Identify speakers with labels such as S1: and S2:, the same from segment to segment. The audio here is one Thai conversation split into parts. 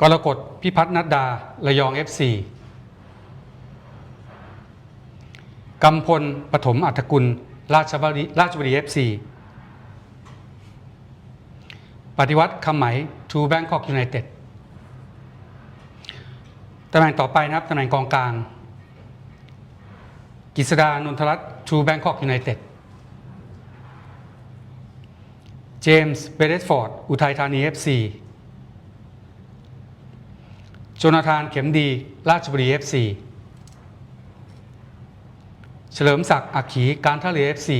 S1: กรกฎพิพัฒนัดดา ระยอง FC กำพลปฐมอัฐกุล ราชบุรีราชบุรี FC ปฏิวัติคำไหมทูแบงคอกยูไนเต็ดตำแหน่งต่อไปนะครับตำแหน่งกองกลางกิษดานนทรัตน์ทูแบงคอกยูไนเต็ดเจมส์เบเดสฟอร์ดอุทัยธานี FC โจนาธานเข็มดี ราชบุรี FC เฉลิมศักดิ์อักขีการท่าเรือ FC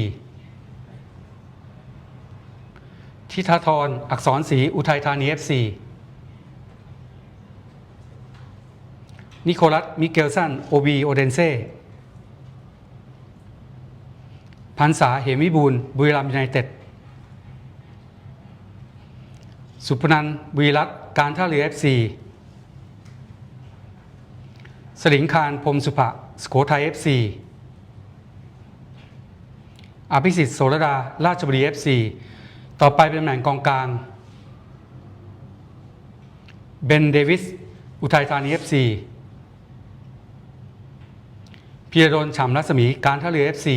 S1: ทิธาธรอักษรศรีอุทัยธานี FC นิโคลัสมิเกลสันโอบีโอเดนเซ่พันษาเหมวิบูลบุรีรัมย์ยูไนเต็ดสุพนันวีรัตการท่าเรือ FC สลิงคารพรมสุภะสโขทัย FC อภิสิทธิ์โสรดา ราชบุรี FC ต่อไปเป็นตำแหน่งกองกลาง เบนเดวิส อุทัยธานี FC พีรดลฉ่ำรัศมีการท่าเรือ FC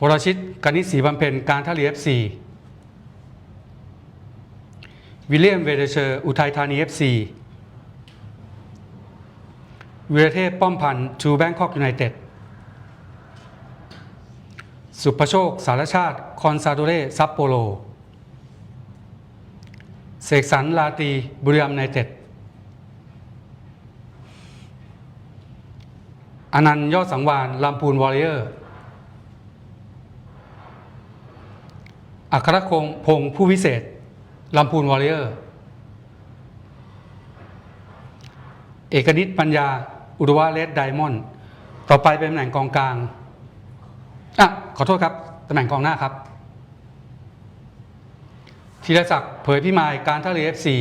S1: วรชิตกนิษฐีบำเพ็ญการท่าเรือ FC วิลเลียมเวเดเชอร์ อุทัยธานี FC วีรเทพป้อมพันธ์ชูแบงคอกยูไนเต็ดสุภโชค สารชาติ คอนซาโดเรซัปโปโล เสกสรรลาตีบุรีรัมย์ไนเต็ดอนันต์ยอดสังวานลำพูนวอริเออร์ อัครคงพงผู้วิเศษลำพูนวอริเออร์ เอกนิตปัญญา อุดวาเลสไดมอนด์ต่อไปเป็นตำแหน่งกองกลางอะขอโทษครับตำแหน่งกองหน้าครับธีรศักดิ์เผยพิมายการท่าเรือเอฟซี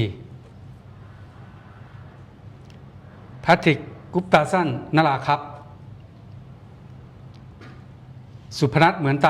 S1: แพทริกกุปตาสันนราครับ สุพนัทเหมือนตา